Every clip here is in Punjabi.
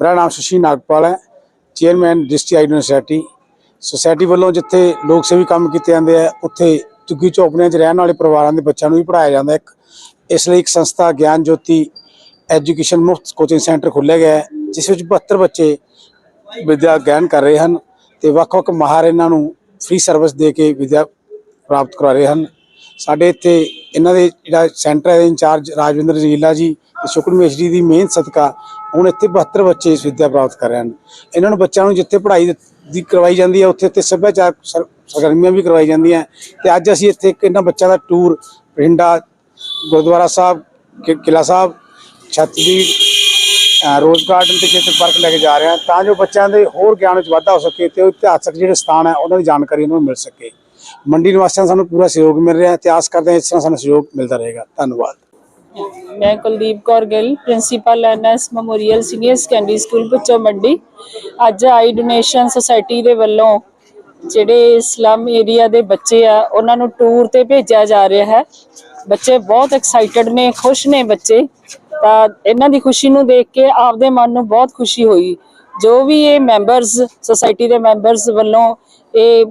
ਮੇਰਾ ਨਾਮ ਸ਼ਸ਼ੀ ਨਾਗਪਾਲ ਹੈ ਚੇਅਰਮੈਨ ਡਿਸਟ੍ਰਿਕਟ ਆਈਡਨ ਸੋਸਾਇਟੀ ਸੁਸਾਇਟੀ ਵੱਲੋਂ ਜਿੱਥੇ ਲੋਕ ਸੇਵੀ ਕੰਮ ਕੀਤੇ ਜਾਂਦੇ ਆ, ਉੱਥੇ ਝੁੱਗੀ ਝੋਪੜੀਆਂ 'ਚ ਰਹਿਣ ਵਾਲੇ ਪਰਿਵਾਰਾਂ ਦੇ ਬੱਚਿਆਂ ਨੂੰ ਵੀ ਪੜ੍ਹਾਇਆ ਜਾਂਦਾ ਹੈ ਇੱਕ। ਇਸ ਲਈ ਇੱਕ ਸੰਸਥਾ ਗਿਆਨ ਜੋਤੀ ਐਜੂਕੇਸ਼ਨ ਮੁਫਤ ਕੋਚਿੰਗ ਸੈਂਟਰ ਖੁੱਲ੍ਹਿਆ ਗਿਆ ਹੈ, ਜਿਸ ਵਿੱਚ 72 ਬੱਚੇ ਵਿਦਿਆ ਗਿਆਨ ਕਰ ਰਹੇ ਹਨ ਤੇ ਵੱਖ-ਵੱਖ ਮਾਹਰ ਇਹਨਾਂ ਨੂੰ ਫ੍ਰੀ ਸਰਵਿਸ ਦੇ ਕੇ ਵਿਦਿਆ ਪ੍ਰਾਪਤ ਕਰਾ ਰਹੇ ਹਨ। ਸਾਡੇ ਇੱਥੇ ਇਹਨਾਂ ਦੇ ਜਿਹੜਾ ਸੈਂਟਰ ਹੈ ਇੰਚਾਰਜ ਰਾਜਵਿੰਦਰ ਜੀਲਾ ਜੀ ਤੇ ਸ਼ੁਕਰ ਮੇਸ਼ਰੀ ਦੀ ਮਿਹਨਤ ਸਦਕਾ ਹੁਣ ਇੱਥੇ 72 ਬੱਚੇ ਇਸ ਵਿਦਿਆ ਪ੍ਰਾਪਤ ਕਰ ਰਹੇ ਹਨ। ਇਹਨਾਂ ਨੂੰ ਬੱਚਿਆਂ ਨੂੰ ਜਿੱਥੇ ਪੜ੍ਹਾਈ ਦੀ ਕਰਵਾਈ ਜਾਂਦੀ ਹੈ, ਉੱਥੇ ਉੱਥੇ ਸੱਭਿਆਚਾਰ ਸਰ- ਸਰਗਰਮੀਆਂ ਵੀ ਕਰਵਾਈ ਜਾਂਦੀਆਂ ਤੇ ਅੱਜ ਅਸੀਂ ਇੱਥੇ ਇੱਕ ਇਹਨਾਂ ਬੱਚਿਆਂ ਦਾ ਟੂਰ ਬਠਿੰਡਾ, ਗੁਰਦੁਆਰਾ ਸਾਹਿਬ, ਕਿ- ਕਿਲ੍ਹਾ ਸਾਹਿਬ ਛੱਤਬੀੜ ਰੋਜ਼ ਗਾਰਡਨ ਤੇ ਖੇਤਰ ਪਾਰਕ ਲੈ ਕੇ ਜਾ ਰਹੇ ਹਾਂ ਤਾਂ ਜੋ ਬੱਚਿਆਂ ਦੇ ਹੋਰ ਗਿਆਨ ਵਿੱਚ ਵਾਧਾ ਹੋ ਸਕੇ ਤੇ ਇਤਿਹਾਸਕ ਜਿਹੜੇ ਸਥਾਨ ਹੈ, ਉਹਨਾਂ ਦੀ ਜਾਣਕਾਰੀ ਉਹਨਾਂ ਨੂੰ ਮਿਲ ਸਕੇ। ਮੰਡੀ ਨਿਵਾਸੀਆਂ ਸਾਨੂੰ ਪੂਰਾ ਸਹਿਯੋਗ ਮਿਲ ਰਿਹਾ ਹੈ ਇਤਿਹਾਸ ਕਰਦੇ ਹਾਂ ਇਸ ਤਰ੍ਹਾਂ ਸਾਨੂੰ ਸਹਿਯੋਗ ਮਿਲਦਾ ਰਹੇਗਾ। ਧੰਨਵਾਦ। ਮੈਂ Kuldeep Kaur Gill, principal NS memorial senior secondary school Pucho Mandi. ਅੱਜ ਆਈ ਡੋਨੇਸ਼ਨ ਸੁਸਾਇਟੀ ਦੇ ਵੱਲੋਂ ਜਿਹੜੇ ਸਲਮ ਏਰੀਆ ਦੇ ਬੱਚੇ ਆ, ਉਹਨਾਂ ਨੂੰ ਟੂਰ ਤੇ ਭੇਜਿਆ ਜਾ ਰਿਹਾ ਹੈ। ਬੱਚੇ ਬਹੁਤ ਐਕਸਾਈਟਡ ਨੇ, ਖੁਸ਼ ਨੇ ਬੱਚੇ। ਤਾਂ ਇਹਨਾਂ ਦੀ ਖੁਸ਼ੀ ਨੂੰ ਦੇਖ ਕੇ ਆਪਦੇ ਮਨ ਨੂੰ ਬਹੁਤ ਖੁਸ਼ੀ ਹੋਈ। ਜੋ ਵੀ ਇਹ ਮੈਂਬਰਸ ਸੁਸਾਇਟੀ ਦੇ ਮੈਂਬਰਸ ਵੱਲੋਂ ਇਹ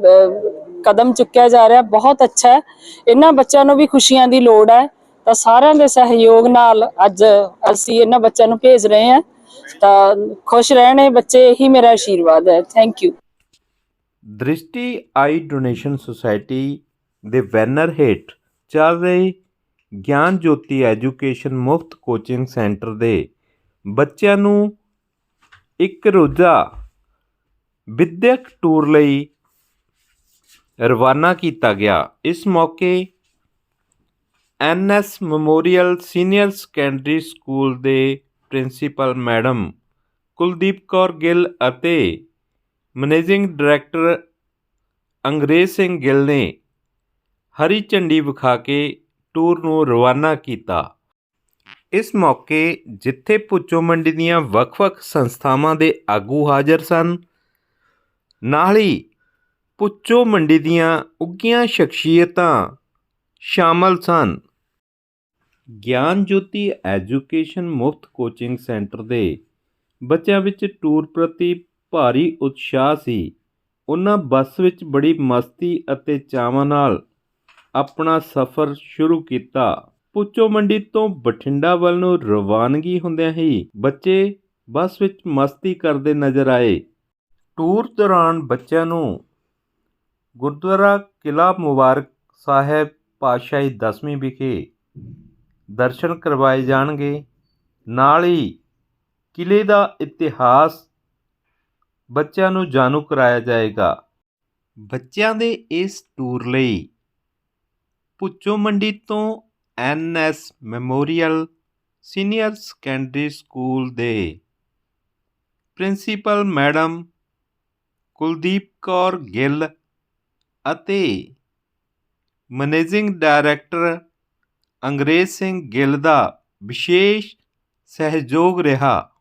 ਕਦਮ ਚੁੱਕਿਆ ਜਾ ਰਿਹਾ, ਬਹੁਤ ਅੱਛਾ ਹੈ। ਇਹਨਾਂ ਬੱਚਿਆਂ ਨੂੰ ਵੀ ਖੁਸ਼ੀਆਂ ਦੀ ਲੋੜ ਹੈ। ਤਾਂ ਸਾਰਿਆਂ ਦੇ ਸਹਿਯੋਗ ਨਾਲ ਅੱਜ ਅਸੀਂ ਇਹਨਾਂ ਬੱਚਿਆਂ ਨੂੰ ਭੇਜ ਰਹੇ ਹਾਂ। ਤਾਂ ਖੁਸ਼ ਰਹਿਣ ਇਹ ਬੱਚੇ, ਇਹੀ ਮੇਰਾ ਆਸ਼ੀਰਵਾਦ ਹੈ। Thank you Drishti eye donation society ਦੇ ਬੈਨਰ ਹੇਠ ਚੱਲ ਰਹੇ ਗਿਆਨ ਜੋਤੀ ਐਜੂਕੇਸ਼ਨ ਮੁਫਤ ਕੋਚਿੰਗ ਸੈਂਟਰ ਦੇ ਬੱਚਿਆਂ ਨੂੰ ਇੱਕ ਰੋਜ਼ਾ ਵਿਦਿਅਕ ਟੂਰ ਲਈ ਰਵਾਨਾ ਕੀਤਾ ਗਿਆ। ਇਸ ਮੌਕੇ NS memorial senior secondary school ਦੇ ਪ੍ਰਿੰਸੀਪਲ ਮੈਡਮ ਕੁਲਦੀਪ ਕੌਰ ਗਿੱਲ ਅਤੇ ਮੈਨੇਜਿੰਗ ਡਾਇਰੈਕਟਰ ਅੰਗਰੇਜ਼ ਸਿੰਘ ਗਿੱਲ ਨੇ ਹਰੀ ਝੰਡੀ ਵਿਖਾ ਕੇ ਟੂਰ ਨੂੰ ਰਵਾਨਾ ਕੀਤਾ। ਇਸ ਮੌਕੇ ਜਿੱਥੇ ਪੁੱਚੋ ਮੰਡੀ ਦੀਆਂ ਵੱਖ-ਵੱਖ ਸੰਸਥਾਵਾਂ ਦੇ ਆਗੂ ਹਾਜ਼ਰ ਸਨ, ਨਾਲ ਹੀ ਪੁੱਚੋ ਮੰਡੀ ਦੀਆਂ ਉੱਘੀਆਂ ਸ਼ਖਸੀਅਤਾਂ ਸ਼ਾਮਲ ਸਨ। ਗਿਆਨ ਜੋਤੀ ਐਜੂਕੇਸ਼ਨ ਮੁਫਤ ਕੋਚਿੰਗ ਸੈਂਟਰ ਦੇ ਬੱਚਿਆਂ ਵਿੱਚ ਟੂਰ ਪ੍ਰਤੀ ਭਾਰੀ ਉਤਸ਼ਾਹ ਸੀ। ਉਹਨਾਂ ਬੱਸ ਵਿੱਚ ਬੜੀ ਮਸਤੀ ਅਤੇ ਚਾਵਾਂ ਨਾਲ ਆਪਣਾ ਸਫ਼ਰ ਸ਼ੁਰੂ ਕੀਤਾ। ਪੁੱਚੋ ਮੰਡੀ ਤੋਂ ਬਠਿੰਡਾ ਵੱਲ ਨੂੰ ਰਵਾਨਗੀ ਹੁੰਦਿਆਂ ਹੀ ਬੱਚੇ ਬੱਸ ਵਿੱਚ ਮਸਤੀ ਕਰਦੇ ਨਜ਼ਰ ਆਏ। ਟੂਰ ਦੌਰਾਨ ਬੱਚਿਆਂ ਨੂੰ ਗੁਰਦੁਆਰਾ ਕਿਲ੍ਹਾ ਮੁਬਾਰਕ ਸਾਹਿਬ ਪਾਤਸ਼ਾਹੀ ਦਸਵੀਂ ਵਿਖੇ ਦਰਸ਼ਨ ਕਰਵਾਏ ਜਾਣਗੇ। ਨਾਲ ਹੀ ਕਿਲ੍ਹੇ ਦਾ ਇਤਿਹਾਸ ਬੱਚਿਆਂ ਨੂੰ ਜਾਣੂ ਕਰਾਇਆ ਜਾਏਗਾ। ਬੱਚਿਆਂ ਦੇ ਇਸ ਟੂਰ ਲਈ ਪੁੱਚੋ ਮੰਡੀ ਤੋਂ NS memorial senior secondary school ਦੇ ਪ੍ਰਿੰਸੀਪਲ ਮੈਡਮ ਕੁਲਦੀਪ ਕੌਰ ਗਿੱਲ ਅਤੇ ਮੈਨੇਜਿੰਗ ਡਾਇਰੈਕਟਰ ਅੰਗਰੇਜ਼ ਸਿੰਘ ਗਿੱਲ ਦਾ ਵਿਸ਼ੇਸ਼ ਸਹਿਯੋਗ ਰਿਹਾ।